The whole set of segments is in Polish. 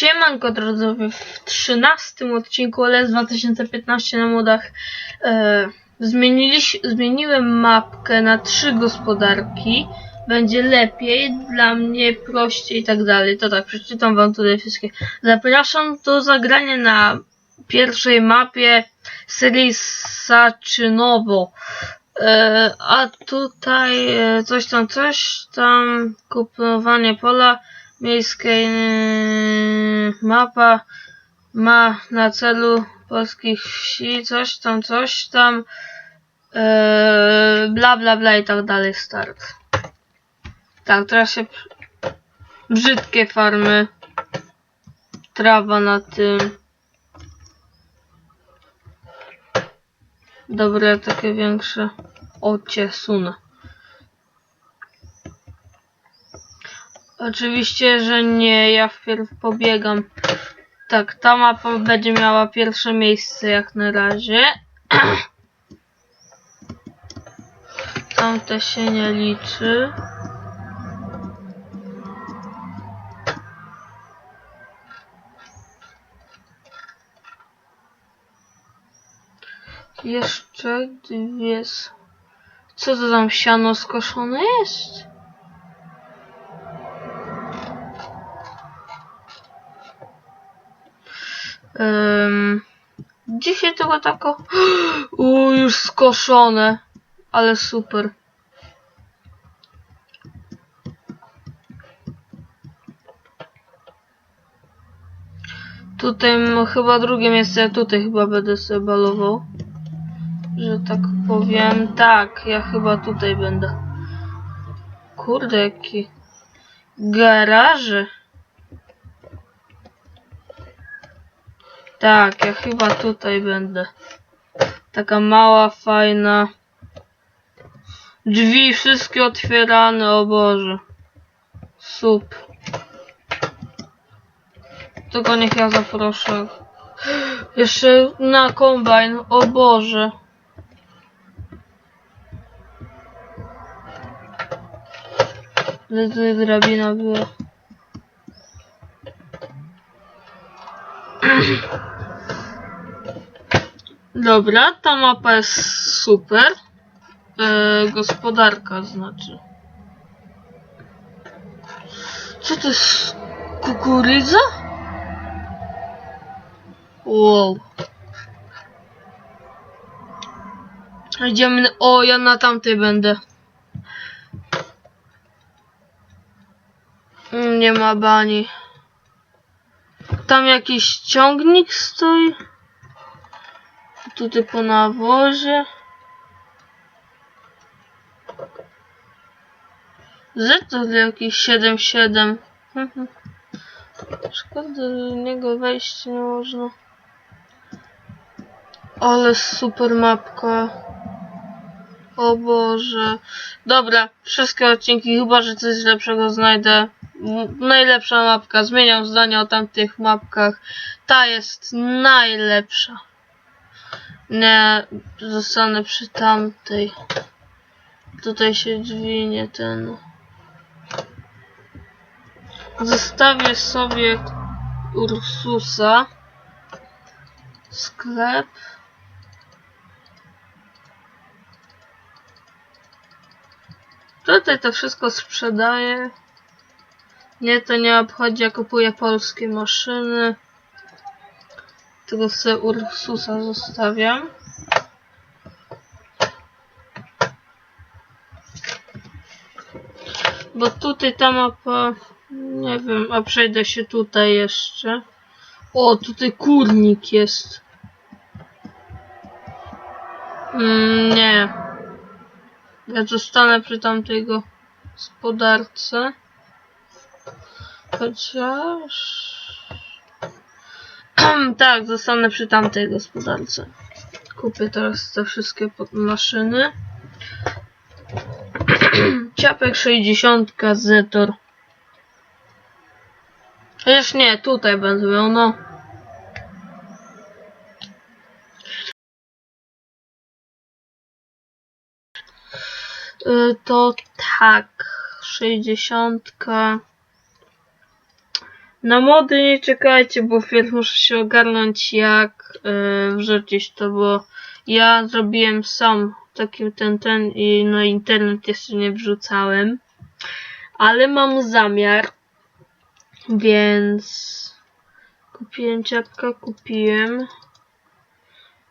Siemanko drodzy, w 13 odcinku LS 2015 na modach e, zmieniłem mapkę na trzy gospodarki. Będzie lepiej, dla mnie prościej i tak dalej. To tak, przeczytam wam tutaj wszystkie. Zapraszam do zagrania na pierwszej mapie serii Saczynowo. E, a tutaj e, coś tam, coś tam, kupowanie pola miejskiej e, mapa ma na celu polskich wsi, coś tam, coś tam, e, bla bla bla i tak dalej, start. Tak, teraz się brzydkie farmy, trawa na tym. Dobre, takie większe. O, cię sunę. Oczywiście, że nie, ja wpierw pobiegam. Tak, ta mapa będzie miała pierwsze miejsce jak na razie. Tamte się nie liczy. Jeszcze dwie. Co to tam siano skoszone jest? Um, dzisiaj tego tako. U, już skoszone. Ale super. Tutaj chyba drugie miejsce, tutaj chyba będę sobie balował. Że tak powiem. Tak, ja chyba tutaj będę. Kurde, jaki garaże. Tak, ja chyba tutaj będę. Taka mała, fajna. Drzwi wszystkie otwierane, o Boże. Sup. Tylko niech ja zaproszę. Jeszcze na kombajn, o Boże. Ale tutaj drabina była. Dobra, ta mapa jest super. E, gospodarka znaczy. Co to jest? Kukurydza? Wow. Idziemy. O, ja na tamtej będę. Mm, Nie ma bani. Tam jakiś ciągnik stoi. Tutaj po nawozie. Z to jakiś 7-7. Mhm. Szkoda, do niego wejść nie można. Ale super mapka. O Boże. Dobra, wszystkie odcinki, chyba że coś lepszego znajdę. Najlepsza mapka. Zmieniam zdanie o tamtych mapkach. Ta jest najlepsza. Nie, zostanę przy tamtej. Tutaj się drzwi nie ten. Zostawię sobie Ursusa. Sklep. Tutaj to wszystko sprzedaję. Nie, to nie obchodzi, ja kupuję polskie maszyny. Tylko sobie Ursusa zostawiam. Bo tutaj ta mapa, nie wiem, a przejdę się tutaj jeszcze. O, tutaj kurnik jest. Mm, nie. Ja zostanę przy tamtej gospodarce. Chociaż... tak, zostanę przy tamtej gospodarce. Kupię teraz te wszystkie maszyny. Ciapek 60, Zetor. Chociaż nie, tutaj będę miał, no. Y, To tak, 60. Na mody nie czekajcie, bo wpierw muszę się ogarnąć jak yy, wrzucić to, bo ja zrobiłem sam taki ten, ten i na internet jeszcze nie wrzucałem. Ale mam zamiar, więc kupiłem ciapka, kupiłem.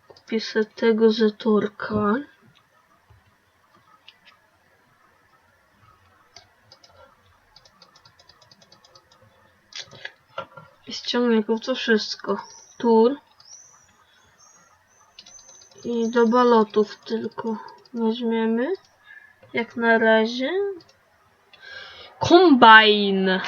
Kupię sobie tego zetorka. Go to wszystko. Tur. I do balotów tylko weźmiemy. Jak na razie. Kombajn. E,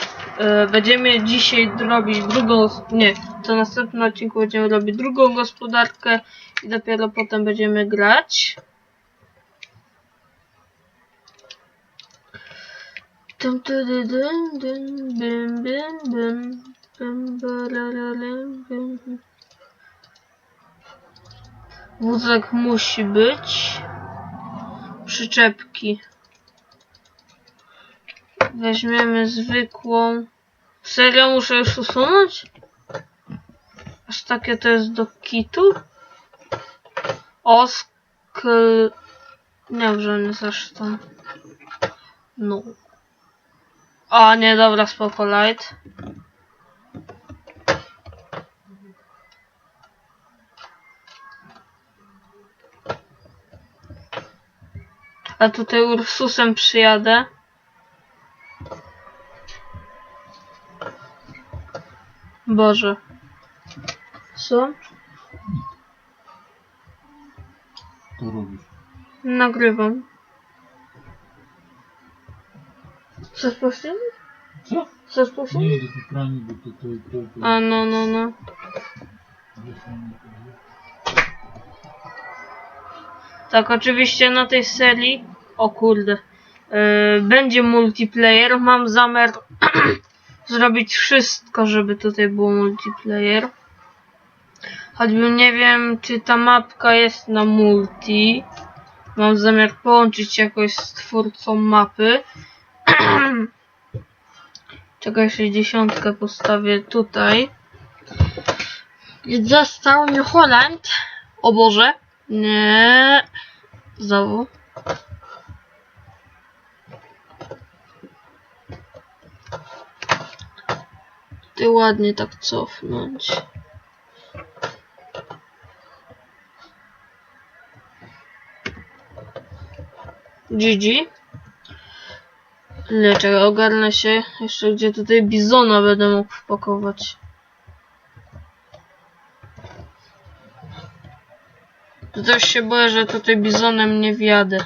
Będziemy dzisiaj robić drugą, nie, to następnym odcinku będziemy robić drugą gospodarkę i dopiero potem będziemy grać. Bim, bim, barararem, bim. Wózek musi być. Przyczepki. Weźmiemy zwykłą. Serio muszę już usunąć? Aż takie to jest do kitu? Oskl... Nie, nie zresztą. No. A nie, dobra, spoko, light. A tutaj Ursusem przyjadę. Boże. Co? To robisz. Nagrywam. Chcesz puścić? Co? Chcesz puścić? Nie po praniu, bo to to to. to A no, no, no. to- Tak, oczywiście na tej serii, o kurde, yy, będzie multiplayer. Mam zamiar zrobić wszystko, żeby tutaj było multiplayer. Choćby nie wiem, czy ta mapka jest na multi. Mam zamiar połączyć jakoś z twórcą mapy. Czekaj, 60 postawię tutaj. Został New Holland. O Boże. Nie. Znowu. Ty ładnie tak cofnąć. GG. Nie, czekaj, ogarnę się. Jeszcze gdzie tutaj bizona będę mógł wpakować. To Też się boję, że tutaj bizonem nie wjadę.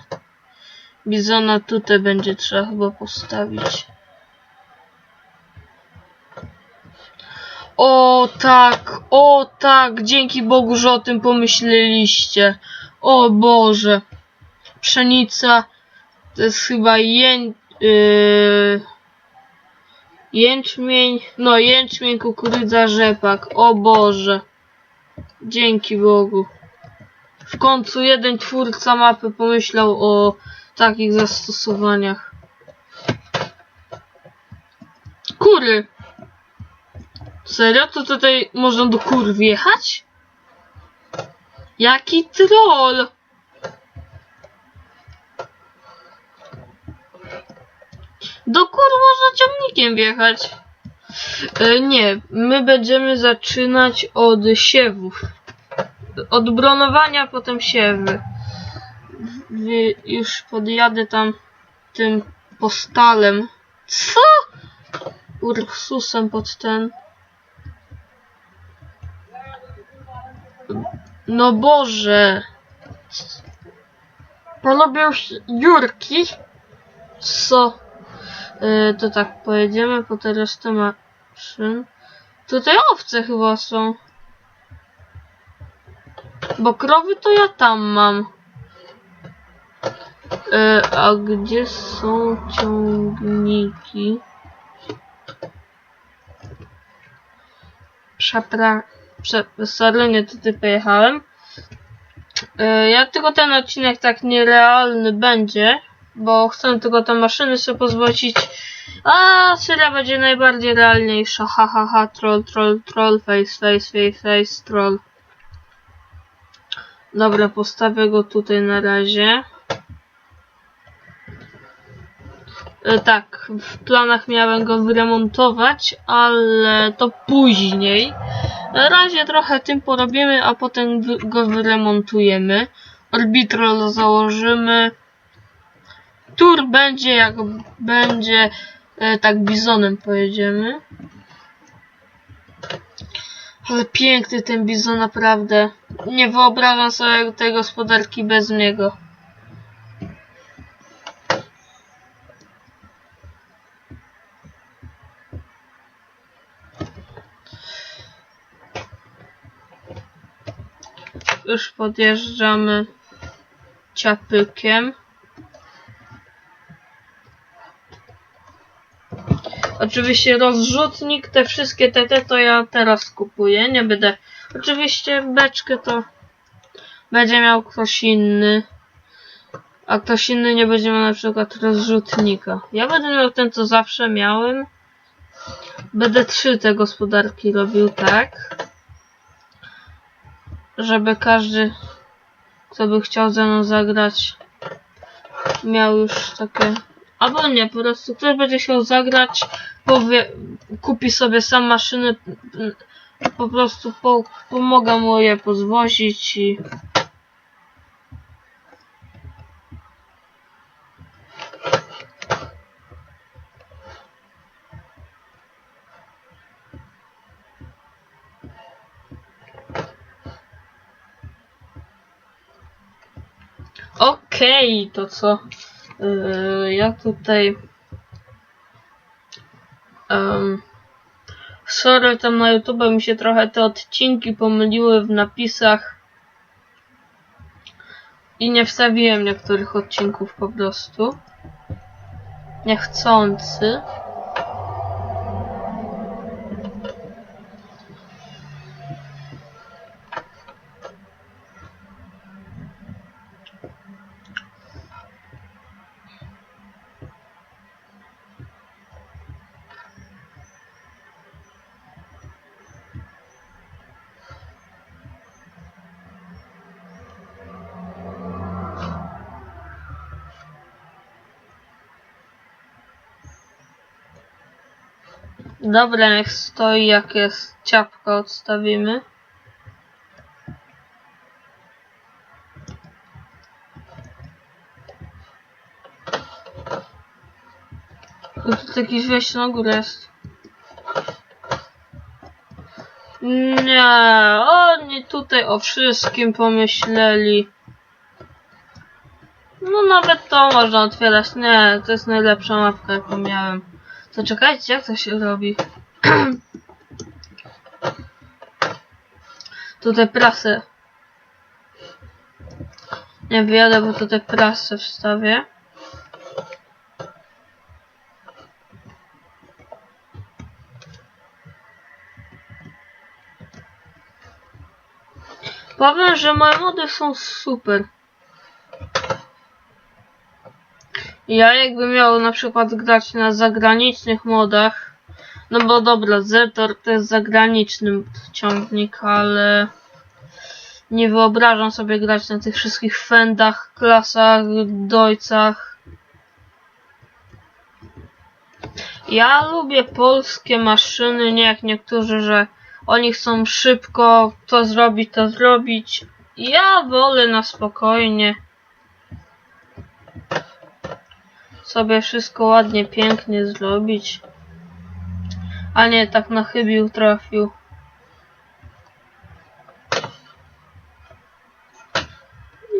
Bizona tutaj będzie trzeba chyba postawić. O tak, o tak, dzięki Bogu, że o tym pomyśleliście. O Boże. Pszenica to jest chyba jęczmień, yy, jęczmień, no jęczmień, kukurydza, rzepak. O Boże. Dzięki Bogu. W końcu jeden twórca mapy pomyślał o takich zastosowaniach. Kury. Serio? To tutaj można do kur wjechać? Jaki troll! Do kur można ciągnikiem wjechać. E, nie, my będziemy zaczynać od siewów. Od bronowania, potem siewy. Wy, już podjadę tam tym postalem. Co? Ursusem pod ten. No Boże. Polubię Jurki. Co? E, to tak, pojedziemy po te resztę maszyn. Tutaj owce chyba są. Bo krowy to ja tam mam. E, a gdzie są ciągniki? Przepra... Sorry, tutaj pojechałem. E, ja tylko ten odcinek tak nierealny będzie, bo chcę tylko te maszyny sobie pozwolić A Syria będzie najbardziej realniejsza. Ha ha ha, troll, troll, troll, face, face, face, face, troll. Dobra, postawię go tutaj na razie. E, Tak, w planach miałem go wyremontować, ale to później. Na razie trochę tym porobimy, a potem go wyremontujemy. Orbitrol założymy. Tur będzie jak będzie, e, tak bizonem pojedziemy. Ale piękny ten bizon naprawdę. Nie wyobrażam sobie tej gospodarki bez niego. Już podjeżdżamy ciapykiem. Oczywiście rozrzutnik, te wszystkie te, to ja teraz kupuję, nie będę. Oczywiście beczkę to będzie miał ktoś inny. A ktoś inny nie będzie miał na przykład rozrzutnika. Ja będę miał ten, co zawsze miałem. Będę trzy te gospodarki robił tak. Żeby każdy, kto by chciał ze mną zagrać, miał już takie Albo nie, po prostu ktoś będzie chciał zagrać, powie, kupi sobie sam maszyny, m, po prostu po, pomogę mu je pozwozić i... Okej, to co? Yy, ja tutaj. Um, sorry, tam na YouTube mi się trochę te odcinki pomyliły w napisach. I nie wstawiłem niektórych odcinków po prostu. Niechcący. Dobra, niech stoi jak jest ciapka odstawimy. Tu tu jakiś wejście na górę jest. Nie, oni tutaj o wszystkim pomyśleli. No nawet to można otwierać. Nie, to jest najlepsza mapka jaką miałem. To czekajcie, jak to się robi? tutaj prasę. Nie wyjadę, bo tutaj prasę wstawię. Powiem, że moje mody są super. Ja jakbym miał na przykład grać na zagranicznych modach, no bo dobra, Zetor to jest zagraniczny ciągnik, ale nie wyobrażam sobie grać na tych wszystkich Fendach, Klasach, Dojcach. Ja lubię polskie maszyny, nie jak niektórzy, że oni chcą szybko to zrobić, to zrobić. Ja wolę na spokojnie. Sobie wszystko ładnie, pięknie zrobić. A nie tak na chybił trafił.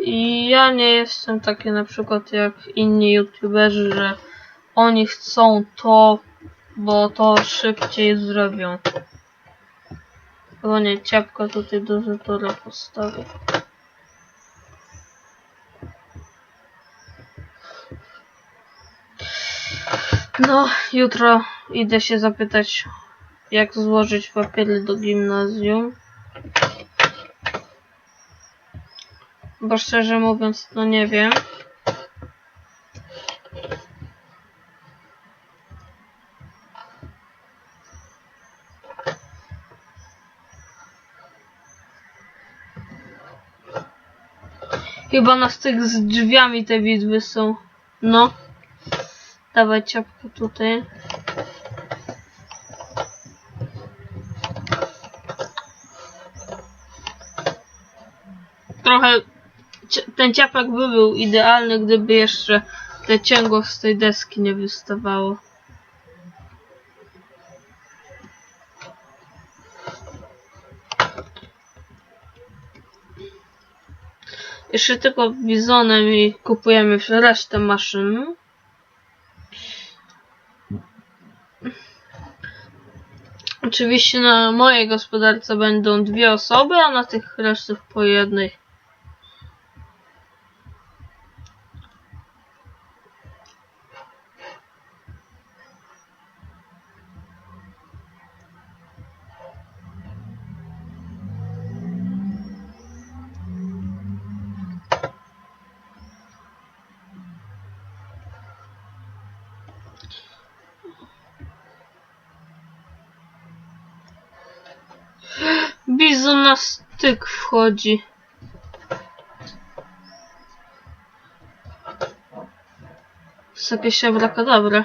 I ja nie jestem taki na przykład jak inni youtuberzy, że oni chcą to, bo to szybciej zrobią. Bo nie, ciapka tutaj do zatora postawię. No, jutro idę się zapytać, jak złożyć papiery do gimnazjum. Bo szczerze mówiąc, no nie wiem. Chyba nas tych z drzwiami te widły są. No. Dawaj ciapkę tutaj. Trochę ten ciapak by był idealny, gdyby jeszcze te cięgło z tej deski nie wystawało. Jeszcze tylko bizonem i kupujemy resztę maszyn. Oczywiście na mojej gospodarce będą dwie osoby, a na tych resztych po jednej. Styk wchodzi. To jest jakieś abracadabra.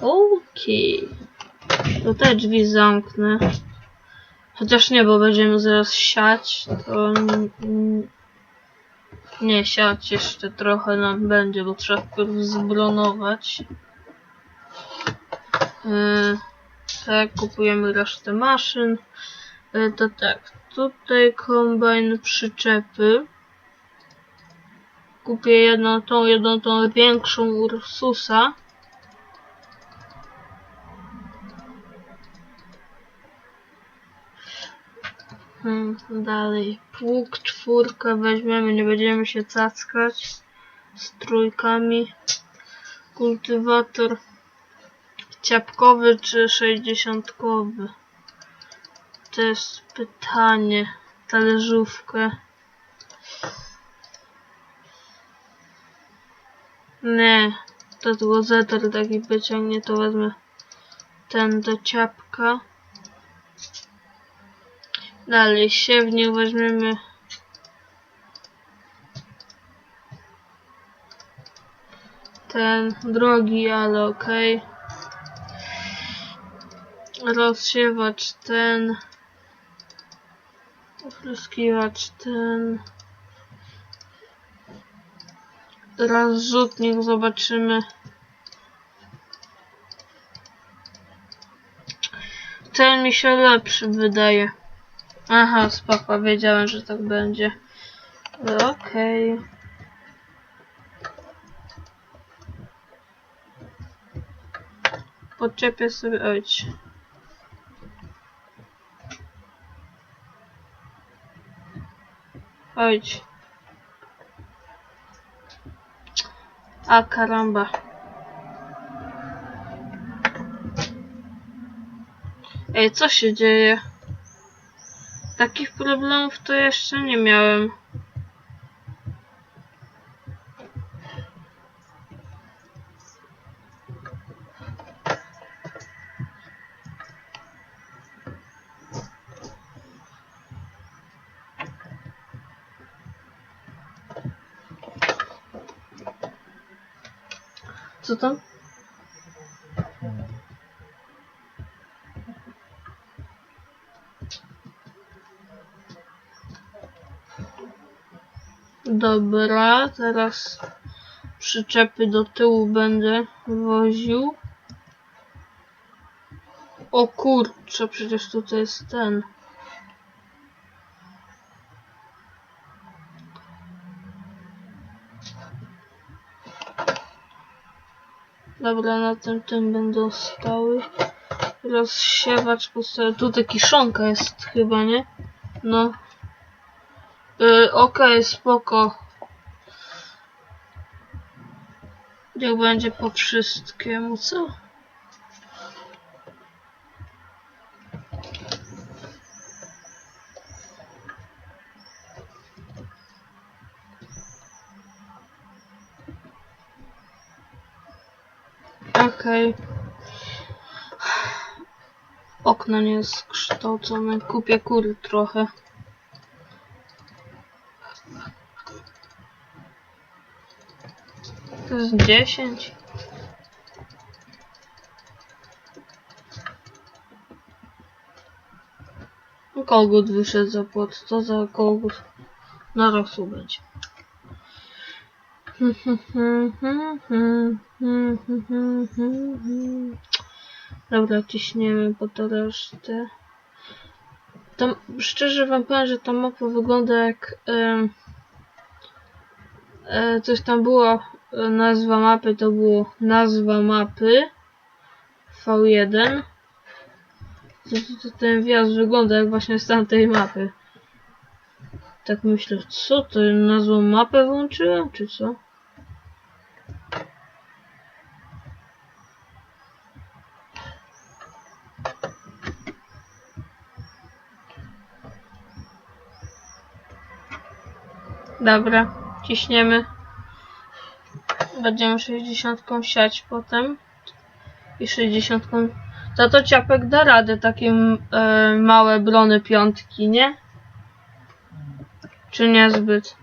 Okej. To te drzwi zamknę. Chociaż nie, bo będziemy zaraz siać, to... Nie, siać jeszcze trochę nam będzie, bo trzeba. Yy, tak, kupujemy resztę maszyn. Yy, to tak, tutaj kombajn przyczepy. Kupię jedną tą, jedną tą większą Ursusa. Hmm, dalej. Pług, czwórkę weźmiemy, nie będziemy się cackać z trójkami. Kultywator ciapkowy czy sześćdziesiątkowy? To jest pytanie. Talerzówkę. Nie, to zeter taki wyciągnie, to wezmę ten do ciapka. Dalej, siewnik weźmiemy ten drogi, ale okej. Rozsiewacz ten. Opryskiwacz ten. Rozrzutnik zobaczymy. Ten mi się lepszy wydaje. Aha, spoko, wiedziałem, że tak będzie. Okej. Podczepię sobie, ojć. Ojć. A karamba. Ej, co się dzieje? Takich problemów to jeszcze nie miałem. Tam? Dobra, teraz przyczepy do tyłu będę woził. O kurczę, przecież tutaj jest ten. Dobra, na tym tym będą stały. Rozsiewacz postawię. Tu kiszonka jest chyba, nie? No. Yy, Okej, spoko. Niech będzie po wszystkiemu, co? Okej. Okno nie jest kształcone. Kupię kury trochę. To jest 10. Kogut wyszedł za płot. Co za kogut? Na rosół będzie. Dobra, ciśniemy po to resztę. Tam, szczerze wam powiem, że ta mapa wygląda jak em, e, coś tam było, nazwa mapy to było nazwa mapy V1 to, to, to ten wjazd wygląda jak właśnie z tamtej mapy tak myślę, co to, nazwą mapę włączyłem, czy co? Dobra, ciśniemy. Będziemy 60 siać potem. I 60. Za to ciapek da radę takie e, małe brony piątki, nie? Czy niezbyt?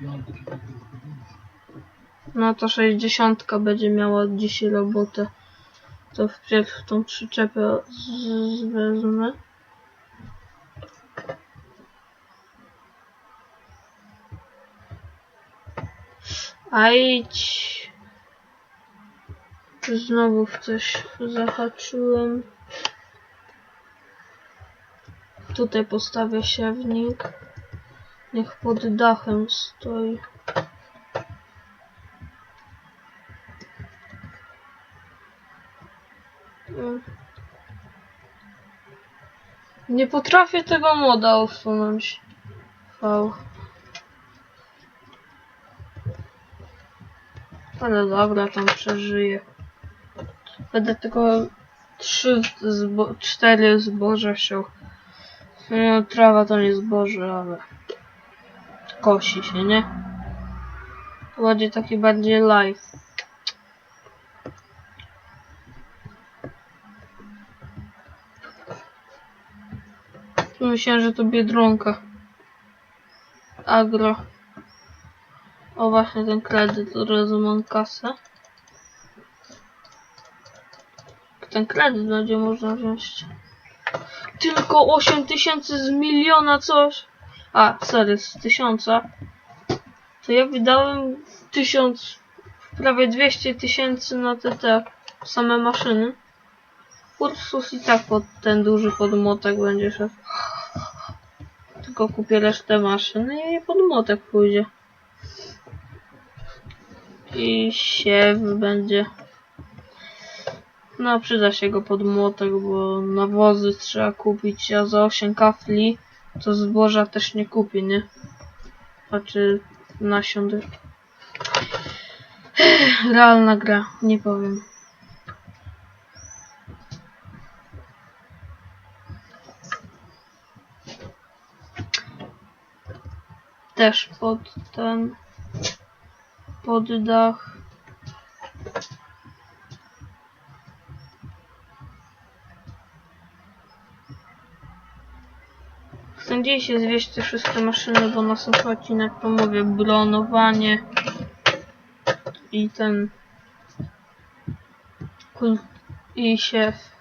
No, to trochę więcej. No to 60 będzie miała dzisiaj robotę. To wpierw tą przyczepę wezmę. A idź. Znowu w coś zahaczyłem. Tutaj postawię siewnik. Niech pod dachem stoi. Nie potrafię tego moda usunąć. V. Ale dobra, tam przeżyję. Będę tylko trzy zbo cztery zboża siał. No, trawa to nie zboże, ale kosi się, nie? To będzie taki bardziej live. Myślałem, że to Biedronka. Agro. O właśnie ten kredyt, od razu mam kasę. Ten kredyt będzie można wziąć. Tylko 8 tysięcy z miliona coś. A, sorry, z tysiąca. To ja wydałem tysiąc, prawie 200 tysięcy na te, te same maszyny. Ursus i tak pod ten duży podmłotek będzie szedł. Tylko kupię resztę maszyn i podmłotek pójdzie. I siew będzie. No przyda się go podmłotek, bo nawozy trzeba kupić, a za 8 kafli to zboża też nie kupi, nie? Znaczy nasion. Realna gra, nie powiem. Też pod ten pod dach. Chcę gdzieś się zwieść te wszystkie maszyny, bo na sam odcinek to mówię bronowanie i ten i siew.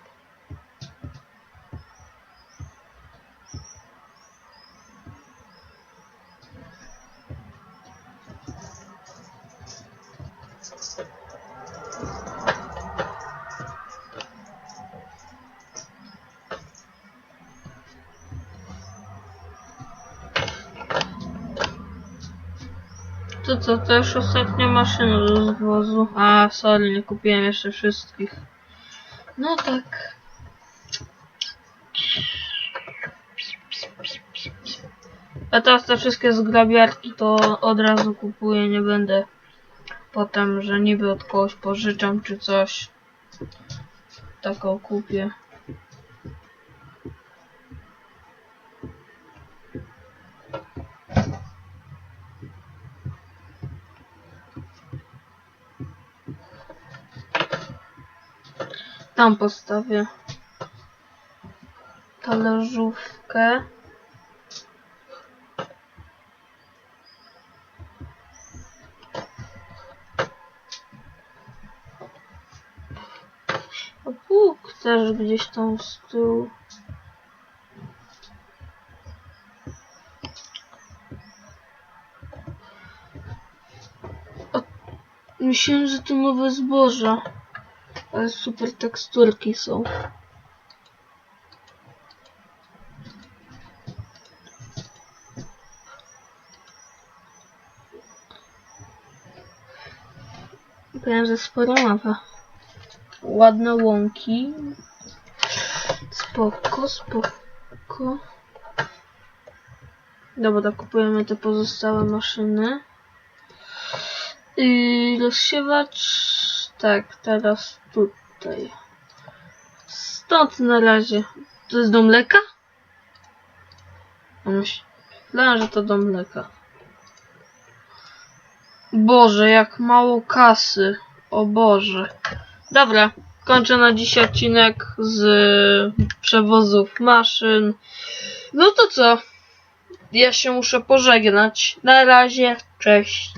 To już ostatnia maszyna do zwozu. A, sorry, nie kupiłem jeszcze wszystkich. No tak. A teraz te wszystkie zgrabiarki to od razu kupuję, nie będę potem, że niby od kogoś pożyczam czy coś. Taką kupię. Tam postawię. talerzówkę. A Bóg też gdzieś tam z tyłu. Myślałem, że to nowe zboże. Ale super teksturki są. Wiem, że sporo mapa. Ładne łąki. Spoko, spoko. Dobra, kupujemy te pozostałe maszyny. I rozsiewacz. Tak, teraz tutaj. Stąd na razie. To jest dom mleka? Myślałem, że to dom mleka. Boże, jak mało kasy. O Boże. Dobra, kończę na dziś odcinek z przewozów maszyn. No to co? Ja się muszę pożegnać. Na razie, cześć.